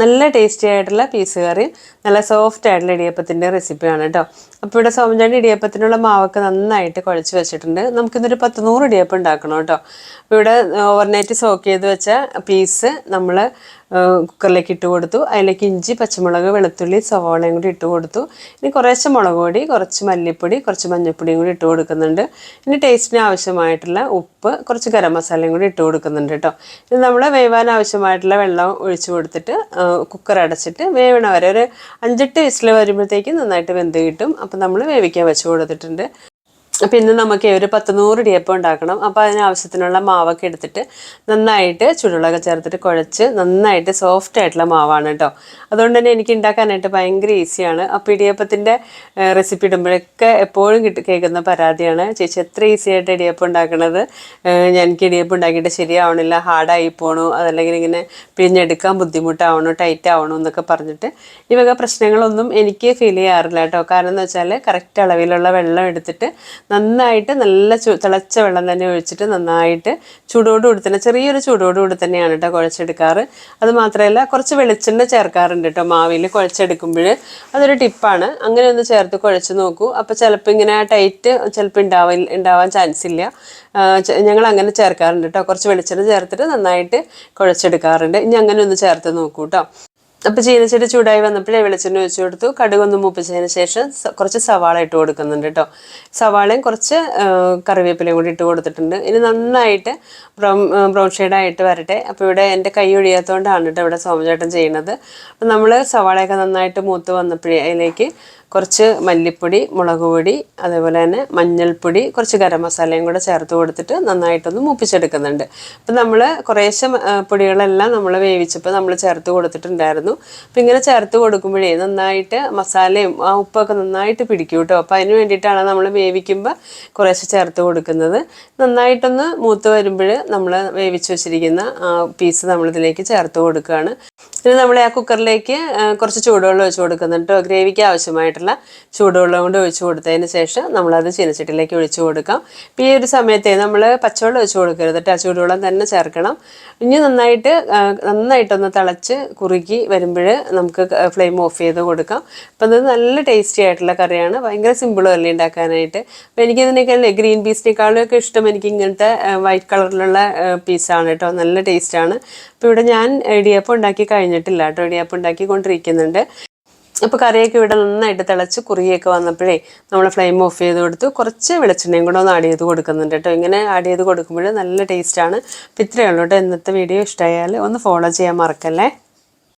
നല്ല ടേസ്റ്റി ആയിട്ടുള്ള പീസ് കറിയും നല്ല സോഫ്റ്റ് ആയിട്ടുള്ള ഇടിയപ്പത്തിന്റെ റെസിപ്പിയാണ് കേട്ടോ അപ്പോൾ ഇവിടെ സോമഞ്ചാണ്ടി ഇടിയപ്പത്തിനുള്ള മാവൊക്കെ നന്നായിട്ട് കുഴച്ച് വെച്ചിട്ടുണ്ട്. നമുക്കിന്നൊരു പത്ത് നൂറ് ഇടിയപ്പം ഉണ്ടാക്കണം കേട്ടോ അപ്പോൾ ഇവിടെ ഓവർനൈറ്റ് സോക്ക് ചെയ്ത് വെച്ച പീസ് നമ്മൾ കുക്കറിലേക്ക് ഇട്ട് കൊടുത്തു. അതിലേക്ക് ഇഞ്ചി പച്ചമുളക് വെളുത്തുള്ളി സവാളയും കൂടി ഇട്ട് കൊടുത്തു. ഇനി കുറേശ്ശെ മുളക് പൊടി കുറച്ച് മല്ലിപ്പൊടി കുറച്ച് മഞ്ഞൾപ്പൊടിയും കൂടി ഇട്ട് കൊടുക്കുന്നുണ്ട്. ഇനി ടേസ്റ്റിന് ആവശ്യമായിട്ടുള്ള ഉപ്പ് കുറച്ച് ഗരം മസാലയും കൂടി ഇട്ട് കൊടുക്കുന്നുണ്ട് കേട്ടോ. ഇത് നമ്മൾ വേവാൻ ആവശ്യമായിട്ടുള്ള വെള്ളം ഒഴിച്ച് കൊടുത്തിട്ട് കുക്കർ അടച്ചിട്ട് വേവണ വരെ ഒരു അഞ്ചെട്ട് വിസിൽ വരുമ്പോഴത്തേക്കും നന്നായിട്ട് വെന്ത് കിട്ടും. അപ്പം നമ്മൾ വേവിക്കാൻ വെച്ച് കൊടുത്തിട്ടുണ്ട്. അപ്പം ഇന്ന് നമുക്ക് ഒരു പത്ത് നൂറ് ഉണ്ടാക്കണം. അപ്പോൾ അതിന് ആവശ്യത്തിനുള്ള മാവൊക്കെ എടുത്തിട്ട് നന്നായിട്ട് ചുടുവെള്ളമൊക്കെ ചേർത്തിട്ട് കുഴച്ച് നന്നായിട്ട് സോഫ്റ്റ് ആയിട്ടുള്ള മാവാണ് കേട്ടോ അതുകൊണ്ട് തന്നെ എനിക്ക് ഉണ്ടാക്കാനായിട്ട് ഭയങ്കര ഈസിയാണ് അപ്പോൾ ഇടിയപ്പത്തിന്റെ റെസിപ്പി ഇടുമ്പോഴൊക്കെ എപ്പോഴും കിട്ടി കേൾക്കുന്ന പരാതിയാണ്. ചേച്ചി എത്ര ഈസി ആയിട്ട് ഇടിയപ്പം ഉണ്ടാക്കണത്? ഞാൻ എനിക്ക് ഇടിയപ്പം ഉണ്ടാക്കിയിട്ട് ശരിയാവണില്ല ഹാർഡായി പോണു അതല്ലെങ്കിൽ ഇങ്ങനെ പിഴിഞ്ഞെടുക്കാൻ ബുദ്ധിമുട്ടാവണു ടൈറ്റ് ആവണു എന്നൊക്കെ പറഞ്ഞിട്ട് ഈ വക പ്രശ്നങ്ങളൊന്നും എനിക്ക് ഫീൽ ചെയ്യാറില്ല കേട്ടോ കാരണം എന്ന് വെച്ചാൽ കറക്റ്റ് അളവിലുള്ള വെള്ളം എടുത്തിട്ട് നന്നായിട്ട് നല്ല തിളച്ച വെള്ളം തന്നെ ഒഴിച്ചിട്ട് നന്നായിട്ട് ചൂടോടുകൂടി തന്നെ ചെറിയൊരു ചൂടോടുകൂടി തന്നെയാണ് കേട്ടോ കുഴച്ചെടുക്കാറ്. അത് മാത്രമല്ല കുറച്ച് വെളിച്ചെണ്ണ ചേർക്കാറുണ്ട് കേട്ടോ മാവിൽ കുഴച്ചെടുക്കുമ്പോൾ. അതൊരു ടിപ്പാണ്. അങ്ങനെ ഒന്ന് ചേർത്ത് കുഴച്ച് നോക്കൂ. അപ്പോൾ ചിലപ്പോൾ ഇങ്ങനെ ടൈറ്റ് ചിലപ്പോൾ ഉണ്ടാവാൻ ഉണ്ടാവാൻ ചാൻസ് ഇല്ല. ഞങ്ങൾ അങ്ങനെ ചേർക്കാറുണ്ട് കേട്ടോ കുറച്ച് വെളിച്ചെണ്ണ ചേർത്തിട്ട് നന്നായിട്ട് കുഴച്ചെടുക്കാറുണ്ട്. ഇനി അങ്ങനെ ഒന്ന് ചേർത്ത് നോക്കൂ കേട്ടോ അപ്പോൾ ചീനച്ചട്ടി ചൂടായി വന്നപ്പോഴേ വെളിച്ചെണ്ണ ഒഴിച്ചു കൊടുത്തു. കടുകൊന്ന് മൂപ്പിച്ചതിന് ശേഷം കുറച്ച് സവാള ഇട്ട് കൊടുക്കുന്നുണ്ട് കേട്ടോ. സവാളയും കുറച്ച് കറിവേപ്പിലയും കൂടി ഇട്ട് കൊടുത്തിട്ടുണ്ട്. ഇനി നന്നായിട്ട് ബ്രൗൺ ബ്രൗൺ ഷെയ്ഡായിട്ട് വരട്ടെ. അപ്പോൾ ഇവിടെ എന്റെ കൈ ഒഴിയാത്തതുകൊണ്ടാണ് കേട്ടോ ഇവിടെ സോമചേട്ടൻ ചെയ്യുന്നത്. അപ്പം നമ്മൾ സവാളയൊക്കെ നന്നായിട്ട് മൂത്ത് വന്നപ്പോഴേ അതിലേക്ക് കുറച്ച് മല്ലിപ്പൊടി മുളക് പൊടി അതേപോലെ തന്നെ മഞ്ഞൾപ്പൊടി കുറച്ച് ഗരം മസാലയും കൂടെ ചേർത്ത് കൊടുത്തിട്ട് നന്നായിട്ടൊന്ന് മൂപ്പിച്ചെടുക്കുന്നുണ്ട്. അപ്പം നമ്മൾ കുറേശ്ശെ പൊടികളെല്ലാം നമ്മൾ വേവിച്ചപ്പോൾ നമ്മൾ ചേർത്ത് കൊടുത്തിട്ടുണ്ടായിരുന്നു. അപ്പം ഇങ്ങനെ ചേർത്ത് കൊടുക്കുമ്പോഴേ നന്നായിട്ട് മസാലയും ആ ഉപ്പൊക്കെ നന്നായിട്ട് പിടിക്കും കേട്ടോ. അപ്പം അതിന് വേണ്ടിയിട്ടാണ് നമ്മൾ വേവിക്കുമ്പോൾ കുറേശ്ശെ ചേർത്ത് കൊടുക്കുന്നത്. നന്നായിട്ടൊന്ന് മൂത്ത് വരുമ്പോൾ നമ്മൾ വേവിച്ച് വെച്ചിരിക്കുന്ന പീസ് നമ്മളിതിലേക്ക് ചേർത്ത് കൊടുക്കുകയാണ്. ഇനി നമ്മൾ ആ കുക്കറിലേക്ക് കുറച്ച് ചൂടുവെള്ളം ഒഴിച്ച് കൊടുക്കുന്നുണ്ട് ഗ്രേവിക്ക് ഗ്രേവിക്ക് ആവശ്യമായിട്ടുള്ള ചൂടുവെള്ളം കൊണ്ട് ഒഴിച്ചു കൊടുത്തതിന് ശേഷം നമ്മളത് ചീനച്ചട്ടിയിലേക്ക് ഒഴിച്ചു കൊടുക്കാം. ഇപ്പം ഈ ഒരു സമയത്തെ നമ്മൾ പച്ചവെള്ളം ഒഴിച്ചു കൊടുക്കരുത് കേട്ടോ ചൂടുവെള്ളം തന്നെ ചേർക്കണം. ഇനി നന്നായിട്ട് നന്നായിട്ടൊന്ന് തിളച്ച് കുറുക്കി വരുമ്പോൾ നമുക്ക് ഫ്ലെയിം ഓഫ് ചെയ്ത് കൊടുക്കാം. അപ്പം അത് നല്ല ടേസ്റ്റി ആയിട്ടുള്ള കറിയാണ്. ഭയങ്കര സിമ്പിളും അല്ലേ ഉണ്ടാക്കാനായിട്ട്. അപ്പോൾ എനിക്കതിനേക്കാളും ഗ്രീൻ പീസിനേക്കാളും ഒക്കെ ഇഷ്ടം എനിക്ക് ഇങ്ങനത്തെ വൈറ്റ് കളറിലുള്ള പീസാണ് കേട്ടോ നല്ല ടേസ്റ്റാണ്. അപ്പോൾ ഇവിടെ ഞാൻ ഇടിയപ്പം ഉണ്ടാക്കി കഴിഞ്ഞിട്ടില്ല കേട്ടോ ഇടിയപ്പം ഉണ്ടാക്കിക്കൊണ്ടിരിക്കുന്നുണ്ട്. അപ്പോൾ കറിയൊക്കെ ഇവിടെ നന്നായിട്ട് തിളച്ച് കുറിയൊക്കെ വന്നപ്പോഴേ നമ്മൾ ഫ്ലെയിം ഓഫ് ചെയ്ത് കൊടുത്ത് കുറച്ച് വെളിച്ചെണ്ണയും കൂടെ ഒന്ന് ആഡ് ചെയ്ത് കൊടുക്കുന്നുണ്ട് കേട്ടോ. ഇങ്ങനെ ആഡ് ചെയ്ത് കൊടുക്കുമ്പോൾ നല്ല ടേസ്റ്റാണ് അപ്പോൾ ഇത്രയേ ഉള്ളൂ കേട്ടോ ഇന്നത്തെ വീഡിയോ ഇഷ്ടമായാൽ ഒന്ന് ഫോളോ ചെയ്യാൻ മറക്കല്ലേ?